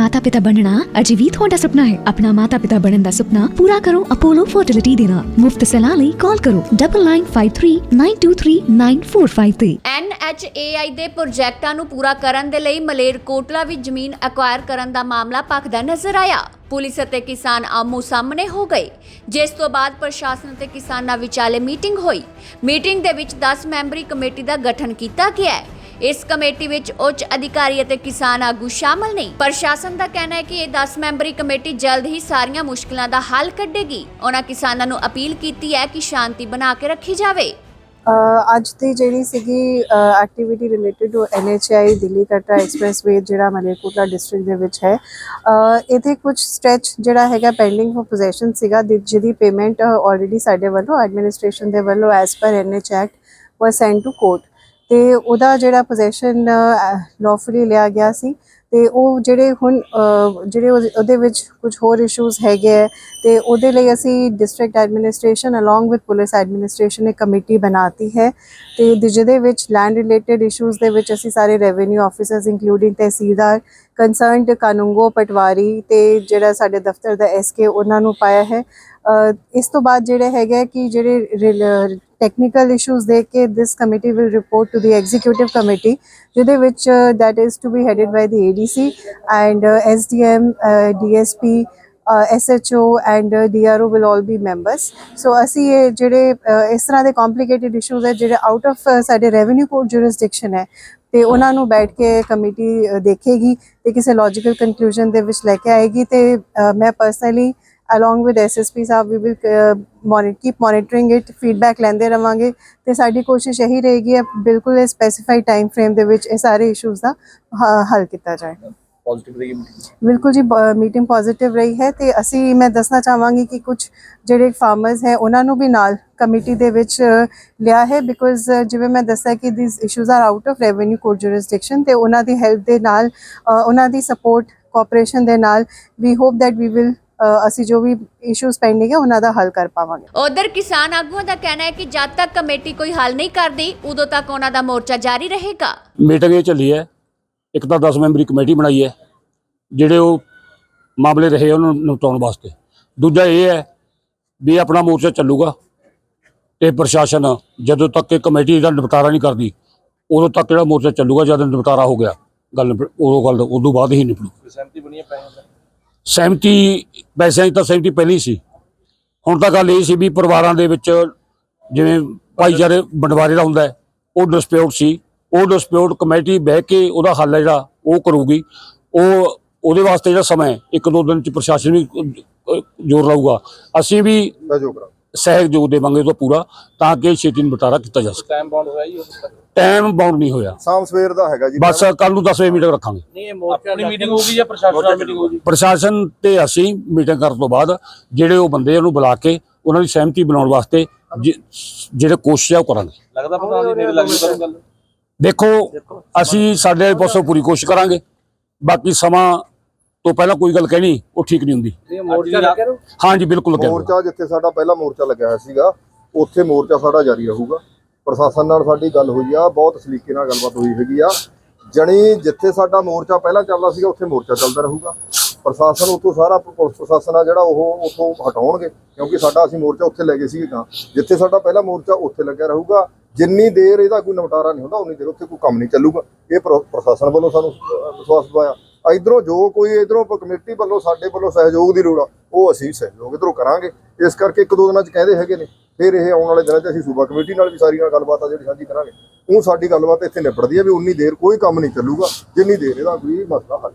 ਮਾਤਾ-ਪਿਤਾ ਬਣਨਾ ਅਜੇ ਤੁਹਾਡਾ ਸੁਪਨਾ ਹੈ ਆਪਣਾ ਮਾਤਾ-ਪਿਤਾ ਬਣਨ ਦਾ ਸੁਪਨਾ ਪੂਰਾ ਕਰੋ ਅਪੋਲੋ ਫਰਟੀਲਿਟੀ ਦੇ ਮੁਫਤ ਸਲਾਹ ਲਈ ਕਾਲ ਕਰੋ 9953923945 ਤੇ NHAI ਦੇ ਪ੍ਰੋਜੈਕਟਾਂ ਨੂੰ ਪੂਰਾ ਕਰਨ ਦੇ ਲਈ ਮਲੇਰਕੋਟਲਾ ਵਿੱਚ ਜ਼ਮੀਨ ਐਕਵਾਇਰ ਕਰਨ ਦਾ ਮਾਮਲਾ ਭਖਦਾ ਨਜ਼ਰ ਆਇਆ ਪੁਲਿਸ ਅਤੇ ਕਿਸਾਨ ਆਮੋ ਸਾਹਮਣੇ ਹੋ ਗਏ ਜਿਸ ਤੋਂ ਬਾਅਦ ਪ੍ਰਸ਼ਾਸਨ ਅਤੇ ਕਿਸਾਨਾਂ ਵਿਚਾਲੇ ਮੀਟਿੰਗ ਹੋਈ ਮੀਟਿੰਗ ਦੇ ਵਿੱਚ 10 ਮੈਂਬਰੀ ਕਮੇਟੀ ਦਾ ਗਠਨ ਕੀਤਾ ਗਿਆ ਹੈ ਇਸ ਕਮੇਟੀ ਵਿੱਚ ਉੱਚ ਅਧਿਕਾਰੀ ਅਤੇ ਕਿਸਾਨ ਆਗੂ ਸ਼ਾਮਲ ਨਹੀਂ ਪ੍ਰਸ਼ਾਸਨ ਦਾ ਕਹਿਣਾ ਹੈ ਕਿ ਇਹ 10 ਮੈਂਬਰੀ ਕਮੇਟੀ ਜਲਦ ਹੀ ਸਾਰੀਆਂ ਮੁਸ਼ਕਲਾਂ ਦਾ ਹੱਲ ਕੱਢੇਗੀ। ਉਹਨਾਂ ਕਿਸਾਨਾਂ ਨੂੰ ਅਪੀਲ ਕੀਤੀ ਹੈ ਕਿ ਸ਼ਾਂਤੀ ਬਣਾ ਕੇ ਰੱਖੀ ਜਾਵੇ। ਅ, ਅੱਜ ਦੀ ਜਿਹੜੀ ਸੀਗੀ activity related to NHAI Delhi Katra expressway ਜਿਹੜਾ ਮਲੇਰਕੋਟਲਾ ਡਿਸਟ੍ਰਿਕਟ ਦੇ ਵਿੱਚ ਹੈ। ਅ, ਇਹਦੇ ਕੁਝ ਸਟ੍ਰੈਚ ਜਿਹੜਾ ਹੈਗਾ ਪੈਂਡਿੰਗ ਫॉर ਪੋਜੀਸ਼ਨ ਸੀਗਾ ਜਿ- ਜਿਹਦੀ ਪੇਮੈਂਟ ਆਲਰੇਡੀ ਸਾਡੇ ਵੱਲੋਂ ਐਡਮਿਨਿਸਟ੍ਰੇਸ਼ਨ ਦੇ ਵੱਲੋਂ as per NH act was send to court ਤੇ ਉਹਦਾ ਜਿਹੜਾ ਪੋਜੀਸ਼ਨ ਲਾਫੁਲੀ ਲਿਆ ਗਿਆ ਸੀ ਤੇ ਉਹ ਜਿਹੜੇ ਹੁਣ ਜਿਹੜੇ ਉਹਦੇ- ਉਹਦੇ ਵਿੱਚ ਕੁਝ ਹੋਰ ਇਸ਼ੂਜ਼ ਹੈਗੇ ਹੈ ਤੇ ਉਹਦੇ ਲਈ ਅਸੀਂ district administration along with police administration ਨੇ ਕਮੇਟੀ ਬਣਾਤੀ ਹੈ ਤੇ ਜਿਹਦੇ ਵਿੱਚ ਲੈਂਡ ਰਿਲੇਟਡ ਇਸ਼ੂਜ਼ ਦੇ ਵਿੱਚ ਅਸੀਂ ਸਾਰੇ revenue officers including tehsildar concerned kanungo patwari ਤੇ ਜਿਹੜਾ ਸਾਡੇ ਦਫ਼ਤਰ ਦਾ ਐਸਕੇ ਉਹਨਾਂ ਨੂੰ ਪਾਇਆ ਹੈ। ਇਸ ਤੋਂ ਬਾਅਦ ਜਿਹੜੇ ਹੈਗੇ ਕਿ ਜਿਹੜੇ ਟੈਕਨੀਕਲ ਇਸ਼ੂਜ਼ ਦੇਖ ਕੇ this committee will report to the executive committee ਜਿਹਦੇ ਵਿੱਚ that is to be headed by the ADC and SDM DSP SHO and DRO will all be members so ਅਸੀਂ ਇਹ ਜਿਹੜੇ ਅ, ਇਸ ਤਰ੍ਹਾਂ ਦੇ ਕੰਪਲਿਕੇਟਿਡ ਇਸ਼ੂਜ਼ ਹੈ ਜਿਹੜੇ ਆਊਟ ਆਫ ਸਾਡੇ ਰੈਵਨਿਊ ਕੋਡ ਜੁਰਿਸਡਿਕਸ਼ਨ ਹੈ ਤੇ ਉਹਨਾਂ ਨੂੰ ਬੈਠ ਕੇ ਕਮੇਟੀ ਦੇਖੇਗੀ ਤੇ ਕਿਸੇ ਲੌਜੀਕਲ ਕਨਕਲੂਜਨ ਦੇ ਵਿੱਚ ਲੈ ਕੇ ਆਏਗੀ ਤੇ ਮੈਂ ਪਰਸਨਲੀ along with SSP ਸਾਹਿਬ we will uh, monitor keep monitoring it feedback ਲੈਂਦੇ ਰਵਾਂਗੇ ਤੇ ਸਾਡੀ ਕੋਸ਼ਿਸ਼ ਇਹੀ ਰਹੇਗੀ ਹੈ ਬਿਲਕੁਲ ਇਹ ਸਪੈਸੀਫਾਈਡ ਟਾਈਮ ਫਰੇਮ ਦੇ ਵਿੱਚ ਇਹ ਸਾਰੇ ਇਸ਼ੂਜ਼ ਦਾ ਹੱਲ ਕੀਤਾ ਜਾਏ ਪੋਜ਼ਿਟਿਵ ਰਹੀ? ਬਿਲਕੁਲ ਜੀ ਮੀਟਿੰਗ ਪੋਜ਼ਿਟਿਵ ਰਹੀ ਹੈ ਤੇ ਅਸੀਂ ਮੈਂ ਦੱਸਣਾ ਚਾਹਾਂਗੀ ਕਿ ਕੁਝ ਜਿਹੜੇ ਫਾਰਮਰਸ ਹੈ ਉਹਨਾਂ ਨੂੰ ਵੀ ਨਾਲ ਕਮੇਟੀ ਦੇ ਵਿੱਚ ਲਿਆ ਹੈ ਬਿਕੋਜ਼ ਜਿਵੇਂ ਮੈਂ ਦੱਸਿਆ ਕਿ these issues are out of revenue code jurisdiction ਤੇ ਉਹਨਾਂ ਦੀ ਹੈਲਪ ਦੇ ਨਾਲ ਉਹਨਾਂ ਦੀ ਸਪੋਰਟ ਕੋਆਪਰੇਸ਼ਨ ਦੇ ਨਾਲ ਵੀ ਹੋਪ ਵੀ ਵਿਲ ਅਸੀਂ ਜੋ ਵੀ ਇਸ਼ੂਜ਼ ਪੈਂਡਿੰਗ ਹੈ ਉਹਨਾਂ ਦਾ ਹੱਲ ਕਰ ਪਾਵਾਂਗੇ। ਉਧਰ ਕਿਸਾਨ ਆਗੂਆਂ ਦਾ ਕਹਿਣਾ ਹੈ ਕਿ ਜਦ ਤੱਕ ਕਮੇਟੀ ਕੋਈ ਹੱਲ ਨਹੀਂ ਕਰਦੀ ਉਦੋਂ ਤੱਕ ਉਹਨਾਂ ਦਾ ਮੋਰਚਾ ਜਾਰੀ ਰਹੇਗਾ। ਮੀਟਿੰਗ ਇਹ ਚੱਲੀ ਹੈ। ਇੱਕ ਤਾਂ 10 ਮੈਂਬਰੀ ਕਮੇਟੀ ਬਣਾਈ ਹੈ ਜਿਹੜੇ ਉਹ ਮਾਮਲੇ ਰਹੇ ਉਹਨਾਂ ਨੂੰ ਨਿਪਟਾਉਣ ਵਾਸਤੇ। ਦੂਜਾ ਇਹ ਹੈ ਵੀ ਆਪਣਾ ਮੋਰਚਾ ਚੱਲੂਗਾ ਤੇ ਪ੍ਰਸ਼ਾਸਨ ਜਦੋਂ ਤੱਕ ਇਹ ਕਮੇਟੀ ਦਾ ਨਿਪਟਾਰਾ ਨਹੀਂ ਕਰਦੀ ਉਦੋਂ ਤੱਕ ਜਿਹੜਾ ਮੋਰਚਾ ਚੱਲੂਗਾ ਜਦ ਨਿਪਟਾਰਾ ਹੋ ਗਿਆ ਗੱਲ ਉਦੋਂ ਗੱਲ ਉਦੋਂ ਬਾਅਦ ਹੀ ਕੋਈ ਸਹਿਮਤੀ ਬਣੀ ਹੈ ਦਾ? ਸਹਿਮਤੀ ਪੈਸਿਆਂ ਦੀ ਤਾਂ ਸਹਿਮਤੀ ਪਹਿਲੀ ਸੀ। ਹੁਣ ਤਾਂ ਗੱਲ ਇਹ ਸੀ ਵੀ ਪਰਿਵਾਰਾਂ ਦੇ ਵਿੱਚ ਜਿਵੇਂ ਭਾਈਚਾਰੇ ਬੰਡਵਾਰੇ ਦਾ ਹੁੰਦਾ ਉਹ ਡਿਸਪਿਊਟ ਸੀ। ਉਹ ਡਿਸਪਿਊਟ ਕਮੇਟੀ ਬਹਿ ਕੇ ਉਹਦਾ ਹੱਲ ਹੈ ਜਿਹੜਾ ਉਹ ਕਰੂਗੀ। ਉਹ ਉਹਦੇ ਵਾਸਤੇ ਜਿਹੜਾ ਸਮਾਂ ਇੱਕ ਦੋ ਦਿਨ ਚ ਪ੍ਰਸ਼ਾਸਨ ਵੀ ਜ਼ੋਰ ਲਾਊਗਾ। ਅਸੀਂ ਵੀ ਸਹਿਯੋਗ ਦੇਵਾਂਗੇ ਉਹਦਾ ਪੂਰਾ ਤਾਂ ਕਿ ਛੇਤੀ ਨਿਪਟਾਰਾ ਕੀਤਾ ਜਾ ਸਕੇ। ਟਾਈਮ ਬਾਉਂਡ ਹੋਇਆ ਜੀ ਉਸ ਤੱਕ ਟਾਈਮ ਬਾਉਂਡ ਨਹੀਂ ਹੋਇਆ। ਸ਼ਾਮ ਸਵੇਰ ਦਾ ਹੈਗਾ ਜੀ ਬਸ ਕੱਲ ਨੂੰ 10 ਵਜੇ ਮੀਟਿੰਗ ਰੱਖਾਂਗੇ। ਨਹੀਂ ਇਹ ਮੋਰਚਾ ਆਪਣੀ ਮੀਟਿੰਗ ਹੋਊਗੀ ਜਾਂ ਪ੍ਰਸ਼ਾਸਨ ਨਾਲ ਮੀਟਿੰਗ ਹੋਊਗੀ ਪ੍ਰਸ਼ਾਸਨ ਤੇ ਅਸੀਂ ਮੀਟਿੰਗ ਕਰਨ ਤੋਂ ਬਾਅਦ ਜਿਹੜੇ ਉਹ ਬੰਦੇ ਉਹਨੂੰ ਬੁਲਾ ਕੇ ਉਹਨਾਂ ਦੀ ਸਹਿਮਤੀ ਬਣਾਉਣ ਵਾਸਤੇ ਜਿਹੜੇ ਕੋਸ਼ਿਸ਼ ਆ ਉਹ ਕਰਾਂਗੇ। ਲੱਗਦਾ ਪਤਾ ਨਹੀਂ ਨੇੜੇ ਲੱਗਦੀ ਤੁਹਾਨੂੰ ਗੱਲ। ਦੇਖੋ ਅਸੀਂ ਸਾਡੇ ਪਾਸੋਂ ਪੂਰੀ ਕੋਸ਼ਿਸ਼ ਕਰਾਂਗੇ। ਬਾਕੀ ਸਮਾਂ ਤੋਂ ਪਹਿਲਾਂ ਕੋਈ ਗੱਲ ਕਹਿਣੀ ਉਹ ਠੀਕ ਨਹੀਂ ਹੁੰਦੀ। ਹਾਂਜੀ ਬਿਲਕੁਲ। ਮੋਰਚਾ ਜਿੱਥੇ ਸਾਡਾ ਪਹਿਲਾ ਮੋਰਚਾ ਲੱਗਿਆ ਹੋਇਆ ਸੀਗਾ ਉੱਥੇ ਮੋਰਚਾ ਸਾਡਾ ਜਾਰੀ ਰਹੂਗਾ। ਪ੍ਰਸ਼ਾਸਨ ਨਾਲ ਸਾਡੀ ਗੱਲ ਹੋਈ ਆ, ਬਹੁਤ ਸਲੀਕੇ ਨਾਲ ਗੱਲਬਾਤ ਹੋਈ ਹੈਗੀ ਆ। ਜਣੀ ਜਿੱਥੇ ਸਾਡਾ ਮੋਰਚਾ ਪਹਿਲਾਂ ਚੱਲਦਾ ਸੀਗਾ, ਉੱਥੇ ਮੋਰਚਾ ਚੱਲਦਾ ਰਹੂਗਾ। ਪ੍ਰਸ਼ਾਸਨ ਉੱਥੋਂ ਸਾਰਾ ਪੁਲਿਸ ਪ੍ਰਸ਼ਾਸਨ ਆ ਜਿਹੜਾ ਉਹ ਉੱਥੋਂ ਹਟਾਉਣਗੇ, ਕਿਉਂਕਿ ਸਾਡਾ ਅਸੀਂ ਮੋਰਚਾ ਉੱਥੇ ਲੈ ਗਏ ਸੀਗੇ ਤਾਂ। ਜਿੱਥੇ ਸਾਡਾ ਪਹਿਲਾ ਮੋਰਚਾ, ਉੱਥੇ ਲੱਗਿਆ ਰਹੂਗਾ। ਜਿੰਨੀ ਦੇਰ ਇਹਦਾ ਕੋਈ ਨਿਪਟਾਰਾ ਨਹੀਂ ਹੁੰਦਾ, ਉਨੀ ਦੇਰ ਉੱਥੇ ਕੋਈ ਕੰਮ ਨਹੀਂ ਚੱਲੂਗਾ। ਇਹ ਪ੍ਰ- ਪ੍ਰਸ਼ਾਸਨ ਵੱਲੋਂ ਸਾਨੂੰ ਵਿਸ਼ਵਾਸ ਦਵਾਇਆ। ਇਧਰੋਂ ਜੋ ਕੋਈ ਇਧਰੋਂ ਕਮੇਟੀ ਵੱਲੋਂ ਸਾਡੇ ਵੱਲੋਂ ਸਹਿਯੋਗ ਦੀ ਲੋੜ ਆ, ਉਹ ਅਸੀਂ ਸਹਿਯੋਗ ਇਧਰੋਂ ਕਰਾਂਗੇ। ਇਸ ਕਰਕੇ ਇੱਕ ਦੋ ਦਿਨਾਂ 'ਚ ਕਹਿੰਦੇ ਹੈਗੇ ਨੇ, ਫਿਰ ਇਹ ਆਉਣ ਵਾਲੇ ਦਿਨਾਂ 'ਚ ਅਸੀਂ ਸੂਬਾ ਕਮੇਟੀ ਨਾਲ ਵੀ ਸਾਰੀ ਨਾਲ ਗੱਲਬਾਤ ਆ ਜਿਹੜੀ ਸਾਂਝੀ ਕਰਾਂਗੇ। ਉਹ ਸਾਡੀ ਗੱਲਬਾਤ ਇੱਥੇ ਨਿਬੜਦੀ ਹੈ ਵੀ ਉਨੀ ਦੇਰ ਕੋਈ ਕੰਮ ਨਹੀਂ ਚੱਲੂਗਾ, ਜਿੰਨੀ ਦੇਰ ਇਹਦਾ ਕੋਈ ਮਸਲਾ ਹੱਲ